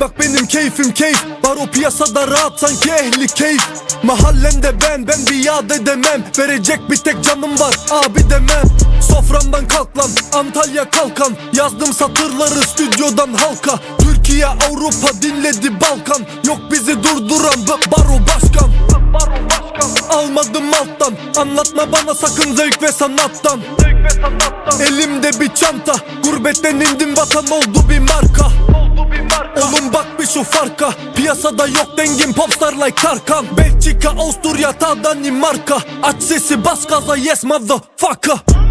bak keyfim keyif. Var o piyasada rahat sanki ehli keyif. Mahallende ben ben biat edemem. Verecek bir tek canım var abi demem. Soframdan kalk lan Antalya kalkan. Yazdım satırları stüdyodan halka. Türkiye Avrupa dinledi Balkan. Yok bizi durduran baro başkan. Almadım alttan. Anlatma bana sakın zevk ve sanattan. Elimde bir çanta. Gurbetten indim vatan oldu bir marka Oğlum bak bir şu farka. Piyasada yok dengin popstar like Tarkan Belçika, Avusturya, ta Danimarka. Aç sesi bas gaza yes motherfucker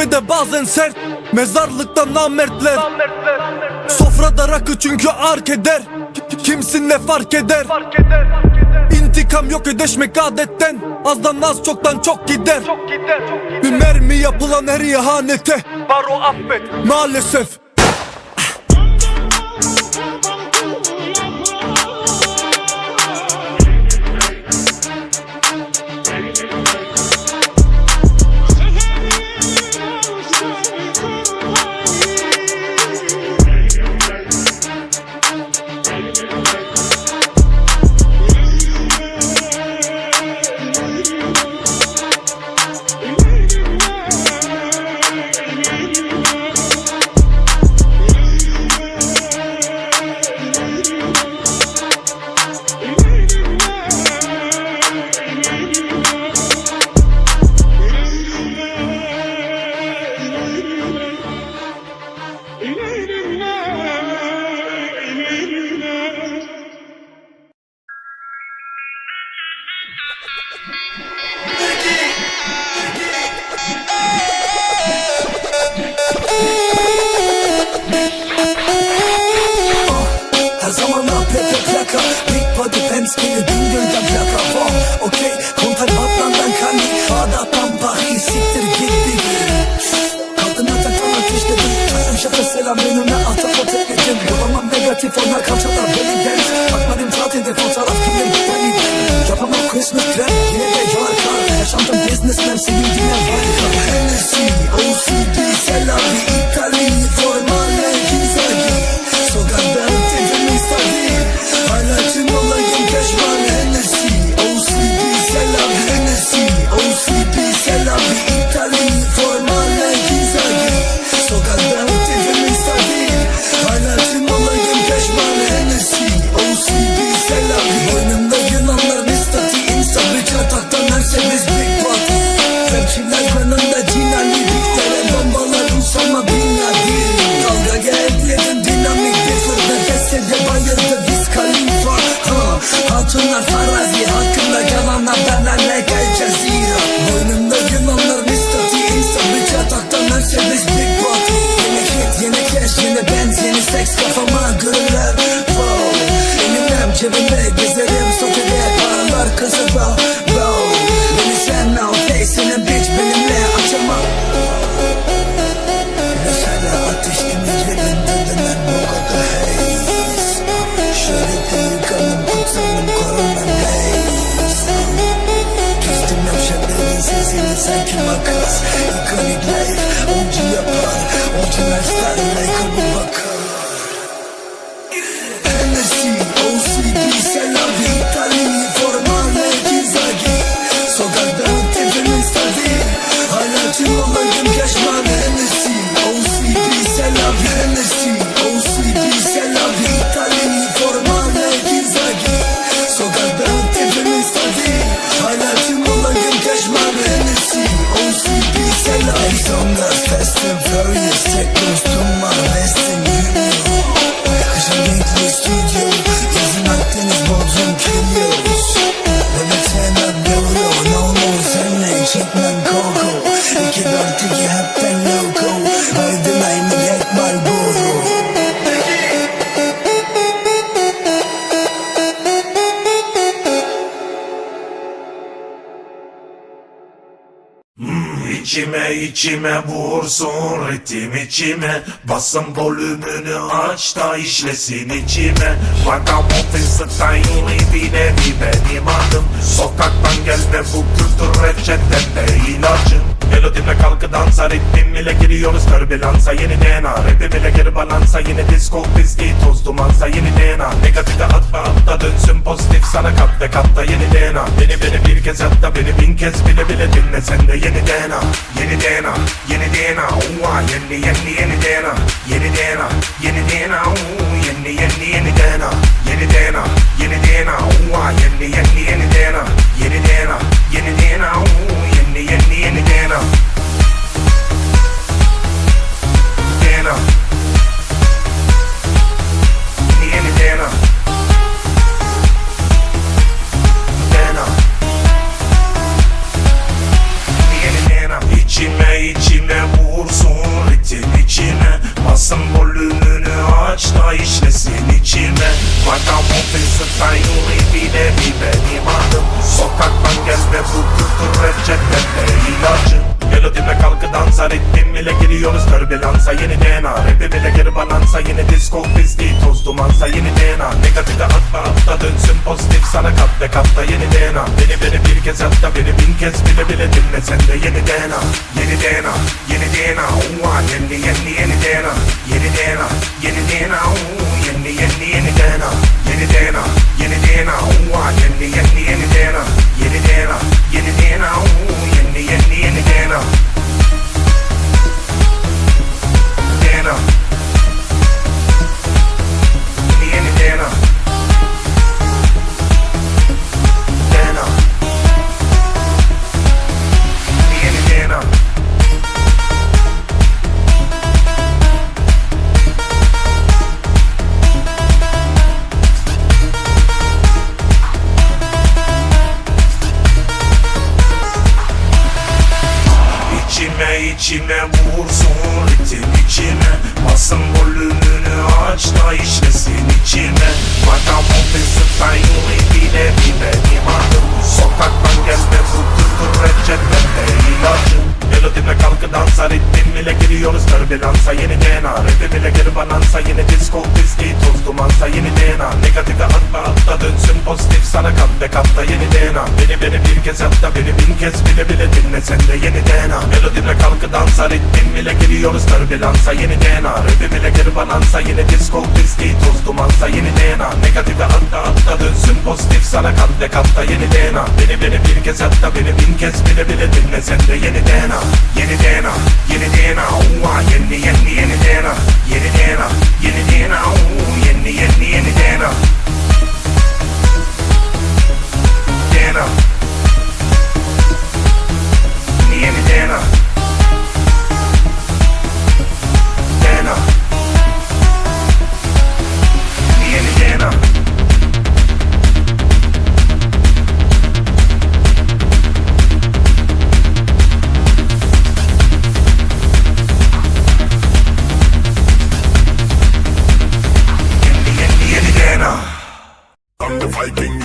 ve de bazen sert. Mezarlıkta namertler. Sofrada rakı çünkü ark eder. Ki- Kimsin ne fark eder? İntikam yok ödeşmek adetten. Azdan az çoktan çok gider. Bir mermi yapılan her ihanete. Baro affet. Maalesef Plaka Big body pants gelir Bingöl'den plaka Wow okey Kontak Batman'dan Kani Bağdat'tan Paris Siktir gitti. Kaldım yataktan ateşledim Çaktım şaka selam önüme atıp otel geçtim Yolamam negatif onlar kalçalar Mercedes Big Party Rapçiler kanında cinali Diktere bombalar Usama Bin Laden Dalga ekledim dinamik bir fırda Kesede bayıldı Wiz Khalifa ha, Hatunlar farazi hakkında yalanlar Benlerle gel cezira Boynumda yılanlar mistati Insta bir çataktan Mercedes Big Party Yeni hit yeni cash yeni benz yeni seks kafama görürler Sen kim akılsın? Akıl iddia İçime vursun ritim içime. Basın volümünü aç da işlesin içime. Vagamuffin style'ı bir nevi benim adım Sokaktan gelme bu kültür reçetende ilacım. Melodimle kalkı dansa ritmim ile giriyoruz. Türbülansa Yeni DNA rapim ile geri balansa Yeni disco pisliği toz dumansa Yeni DNA negatife atma sana kat ve katta yeni DNA Beni beni bir kez hatta beni bin kez bile bile dinle sen de yeni DNA Yeni DNA yeni DNA Uva yeni yeni yeni DNA Yeni DNA yeni DNA Uuu, Yeni yeni yeni DNA Yeni DNA yeni DNA Uva yeni yeni Yeni içime Vagamuffin style'ı bile bir benim adım Sokaktan gelme bu kültür reçetede ilacım Melodimle kalkı dansa ritmim ile giriyoruz türbülansa Yeni DNA rapim ile geri balansa Yeni disco pisliği toz dumansa Yeni DNA negatife atma atla dönsün pozitif sana kat ve katta yeni DNA Beni beni bir kez hatta beni bin kez bile bile dinle sen de yeni DNA Yeni DNA yeni DNA Uva yeni yeni yeni DNA Yeni DNA yeni DNA Yeni yeni yeni yenidena yenidena yenidena umwa yenni yenni yenidena yenidena yenidena um yenni yenni yenidena dena. İçime vursun ritim içime. Basın volümünü aç da işlesin içime. Style'ı bile bile benim adım Sokaktan gelme bu kültür reçetede ilacım Melodimle kalkı dansa ritmim ile giriyoruz. Türbülansa Yeni DNA rapim ile geri balansa Yeni disco pisliği toz dumansa Yeni DNA negatife atma atla dönsün pozitif sana kat ve katta yeni DNA Beni beni bir kez hatta beni bin kez bile bile dinle sen de yeni DNA Melodimle kalkı dansa ritmim ile giriyoruz türbülansa Yeni DNA rapim ile geri balansa Yeni disco pisliği toz dumansa Yeni DNA negatife atla atla dönsün pozitif sana kat ve katta yeni DNA Beni beni bir kez hatta beni bin kez bile bile dinle sen de yeni DNA Yeni DNA yeni DNA Uva yeni yeni yeni DNA Yeni DNA yeni DNA Yeni yeni yeni DNA Indiana. Indiana.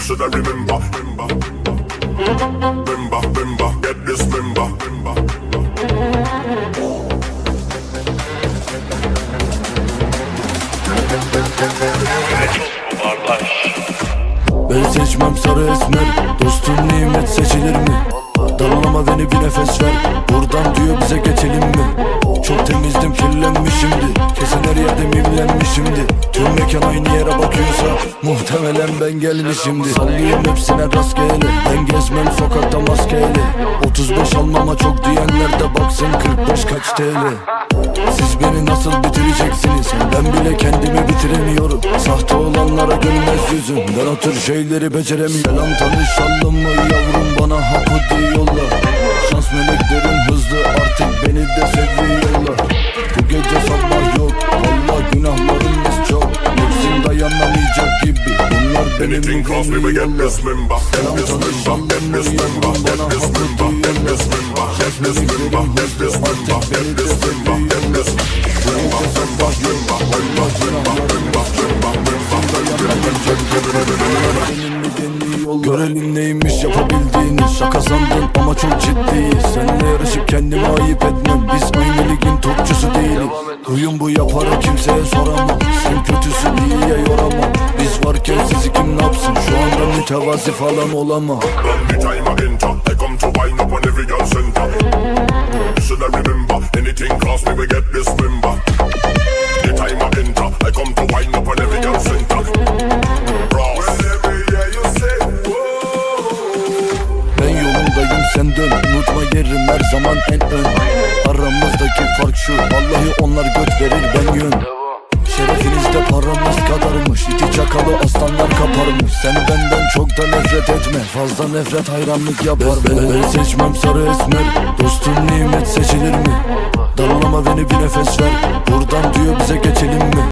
You shoulda remember, remember, remember, remember, get this, remember. Ben seçmem sarı esmer Dostum nimet seçilir mi? Darlama beni bir nefes ver Buradan diyor bize geçelim mi? Muhtemelen ben gelmişimdi Sallıyorum hepsine rastgele. Ben gezmem sokakta maskeyle 35 almama çok diyenler de baksın 45 kaç TL. Siz beni nasıl bitireceksiniz? Ben bile kendimi bitiremiyorum. Sahte olanlara gülmez yüzüm. Ben o tür şeyleri beceremiyorum. Selam tanışalım mı yavrum bana hapı diyorlar Şans meleklerim hızlı artık beni de seviyorlar. Bu gece sabah remember, remember, remember, Benim Görelim neymiş yapabildiğini. Şaka sandın ama çok ciddiyiz Seninle yarışıp kendime ayıp etmem. Biz aynı ligin topçusu değiliz. Huyum bu yaparı kimseye soramam. Sen kötüsün iyiye yoramam mütevazi falan olamam. Run the time I enter I come to wind up on every girl center. You should I remember Anything cost me we get this member. The time I enter I come to wind up on every girl center. Ross Whenever yeah you say Ben yolundayım sen dön. Unutma yerim her zaman en ön. Aramızdaki fark şu. Vallahi onlar göt verir ben yön Şerefinizde paramız kadarmış. İti çakalı aslanlar kaparmış. Sen benden çok da nefret etme. Fazla nefret hayranlık yapar. Ben, ben, ben seçmem sarı esmer. Dostun nimet seçilir mi? Darlama beni bir nefes ver. Buradan diyor bize geçelim mi?